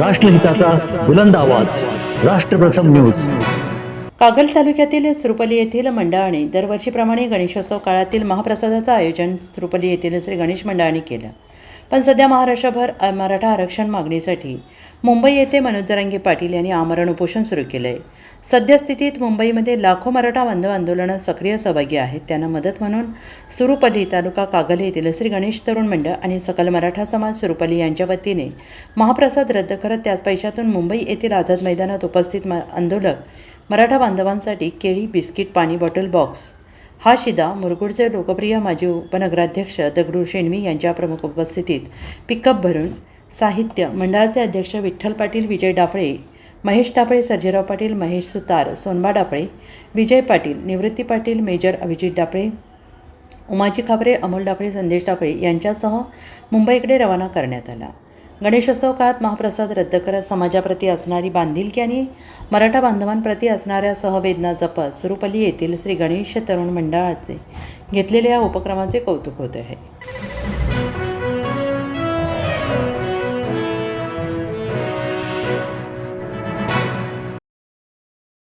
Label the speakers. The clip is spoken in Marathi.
Speaker 1: राष्ट्रहिताचा बुलंद आवाज. राष्ट्रप्रथम न्यूज.
Speaker 2: कागल तालुक्यातील सुरुपली येथील मंडळाने दरवर्षीप्रमाणे गणेशोत्सव काळातील महाप्रसादाचं आयोजन सुरुपली येथील श्री गणेश मंडळाने केलं. पण सध्या महाराष्ट्रभर मराठा आरक्षण मागणीसाठी मुंबई येथे मनोज जरांगे पाटील यांनी आमरण उपोषण सुरू केलं आहे सद्यस्थितीत मुंबईमध्ये लाखो मराठा बांधव आंदोलनात सक्रिय सहभागी आहेत. त्यांना मदत म्हणून सुरुपली तालुका कागल येथील श्री गणेश तरुण मंडळ आणि सकल मराठा समाज सुरुपली यांच्या वतीने महाप्रसाद रद्द करत त्याच पैशातून मुंबई येथील आझाद मैदानात उपस्थित म- आंदोलक मराठा बांधवांसाठी केळी बिस्किट पाणी बॉटल बॉक्स हा शिदा मुरगुडचे लोकप्रिय माजी उपनगराध्यक्ष दगडू शेणवी यांच्या प्रमुख उपस्थितीत पिकअप भरून साहित्य मंडळाचे अध्यक्ष विठ्ठल पाटील विजय डाफळे महेश टापळे सर्जेराव पाटील महेश सुतार सोनबा डापळे विजय पाटील निवृत्ती पाटील मेजर अभिजित डापळे उमाजी खाबरे अमोल डापळे संदेश डाफळे यांच्यासह मुंबईकडे रवाना करण्यात आला. गणेशोत्सव काळात महाप्रसाद रद्द करत समाजाप्रती असणारी बांधिलकी आणि मराठा बांधवांप्रती असणाऱ्या सहवेदना जपत सुरुपल्ली येथील श्री गणेश तरुण मंडळाचे घेतलेल्या या उपक्रमाचे कौतुक होत आहे.